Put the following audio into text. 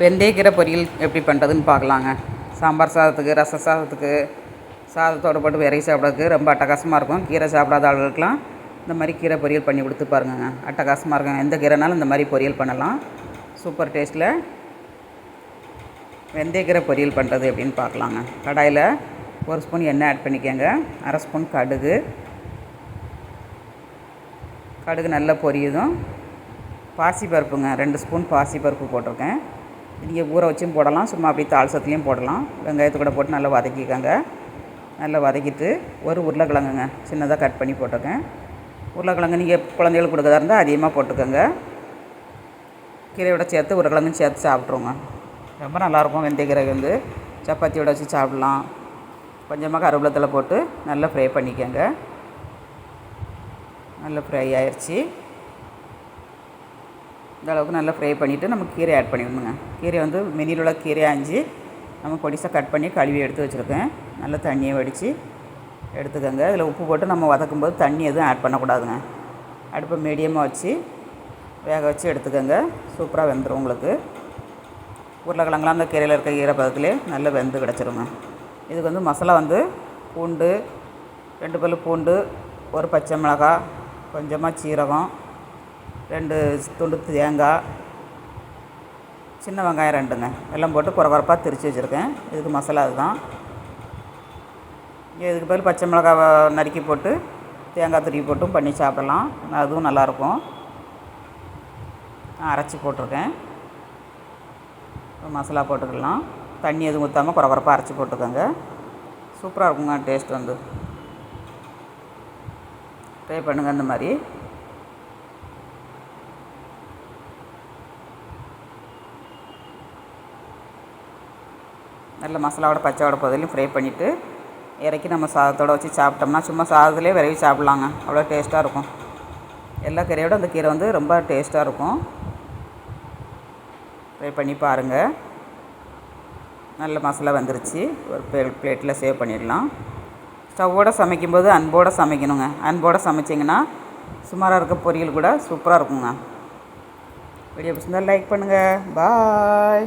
வெந்தயக்கீரை பொரியல் எப்படி பண்ணுறதுன்னு பார்க்கலாங்க. சாம்பார் சாதத்துக்கு ரச சாதத்துக்கு சாதத்தோடு போட்டு விரைவி சாப்பிட்றதுக்கு ரொம்ப அட்டகாசமாக இருக்கும். கீரை சாப்பிடாத ஆளுகளுக்கெலாம் இந்த மாதிரி கீரை பொரியல் பண்ணி கொடுத்து பாருங்கங்க. அட்டகாசமாக இருக்கும் எந்த கீரைனாலும் இந்த மாதிரி பொரியல் பண்ணலாம். சூப்பர் டேஸ்ட்டில் வெந்தயக்கீரை பொரியல் பண்ணுறது எப்படின்னு பார்க்கலாங்க. கடாயில் ஒரு ஸ்பூன் எண்ணெய் ஆட் பண்ணிக்கோங்க. அரை ஸ்பூன் கடுகு. கடுகு நல்லா பொரியுதும். பாசி பருப்புங்க ரெண்டு ஸ்பூன் பாசி பருப்பு போட்டிருக்கேன். நீங்கள் ஊற வச்சும் போடலாம். சும்மா அப்படியே தாள்சத்துலேயும் போடலாம். வெங்காயத்தை கூட போட்டு நல்லா வதக்கிக்கோங்க. நல்லா வதக்கிட்டு ஒரு உருளைக்கிழங்குங்க. சின்னதாக கட் பண்ணி போட்டுக்கேன் உருளைக்கிழங்கு நீங்கள் குழந்தைகளுக்கு கொடுக்கறதா இருந்தால் அதிகமாக போட்டுக்கோங்க. கீரையோட சேர்த்து உருளைக்கிழங்கும் சேர்த்து சாப்பிட்ருவோங்க ரொம்ப நல்லாயிருக்கும் வெந்தயக்கீரை வந்து. சப்பாத்தியோட வச்சு சாப்பிட்லாம். கொஞ்சமாக கருவேப்பிலத்தில் போட்டு நல்லா ஃப்ரை பண்ணிக்கோங்க. நல்லா ஃப்ரை ஆயிடுச்சு இந்த அளவுக்கு நல்லா ஃப்ரை பண்ணிவிட்டு நம்ம கீரை ஆட் பண்ணிடணுங்க. கீரை வந்து மெனியில் உள்ள கீரை ஆஞ்சு நம்ம பொடிசாக கட் பண்ணி கழுவி எடுத்து வச்சுருக்கேன். நல்லா தண்ணியை வடித்து எடுத்துக்கோங்க. இதில் உப்பு போட்டு நம்ம வதக்கும் போது தண்ணி எதுவும் ஆட் பண்ணக்கூடாதுங்க. அடுப்பை மீடியமாக வச்சு வேக வச்சு எடுத்துக்கோங்க. சூப்பராக வெந்துடும் உங்களுக்கு. உருளைக்கிழங்குலாம் அந்த கீரையில் இருக்க ஈரப்பதத்திலே நல்லா வெந்து கிடச்சிருங்க. இதுக்கு வந்து மசாலா வந்து பூண்டு ரெண்டு பல் பூண்டு ஒரு பச்சை மிளகாய் கொஞ்சமாக சீரகம் ரெண்டு துண்டு தேங்காய் சின்ன வெங்காயம் ரெண்டுங்க. எல்லாம் போட்டு குறை குறைப்பாக திரித்து வச்சுருக்கேன். இதுக்கு மசாலா அதுதான். இதுக்கு பதில் பச்சை மிளகாவை நறுக்கி போட்டு தேங்காய் துருவி போட்டும் பண்ணி சாப்பிடலாம். அதுவும் நல்லாயிருக்கும். நான் அரைச்சி போட்டிருக்கேன். மசாலா போட்டுக்கலாம். தண்ணி எதுவும் ஊற்றாமல் குறை குறைப்பாக அரைச்சி போட்டுக்கோங்க. சூப்பராக இருக்குங்க டேஸ்ட் வந்து. ட்ரை பண்ணுங்கள் இந்த மாதிரி. நல்ல மசாலாவோட பச்சையோட பதிலையும் ஃப்ரை பண்ணிவிட்டு இறக்கி நம்ம சாதத்தோடு வச்சு சாப்பிட்டோம்னா சும்மா சாதத்துலேயே விரைவி சாப்பிட்லாங்க. அவ்வளோ டேஸ்ட்டாக இருக்கும். எல்லா கீரையோட அந்த கீரை வந்து ரொம்ப டேஸ்ட்டாக இருக்கும். ட்ரை பண்ணி பாருங்கள் நல்ல மசாலா வந்துருச்சு. ஒரு பிளேட்டில் சேவ் பண்ணிடலாம். ஸ்டவ்வோடு சமைக்கும்போது அன்போடு சமைக்கணுங்க. அன்போடு சமைச்சிங்கன்னா சுமாராக இருக்க பொரியல் கூட சூப்பராக இருக்குங்க. வீடியோ பிடிச்சிருந்தால் லைக் பண்ணுங்கள் பாய்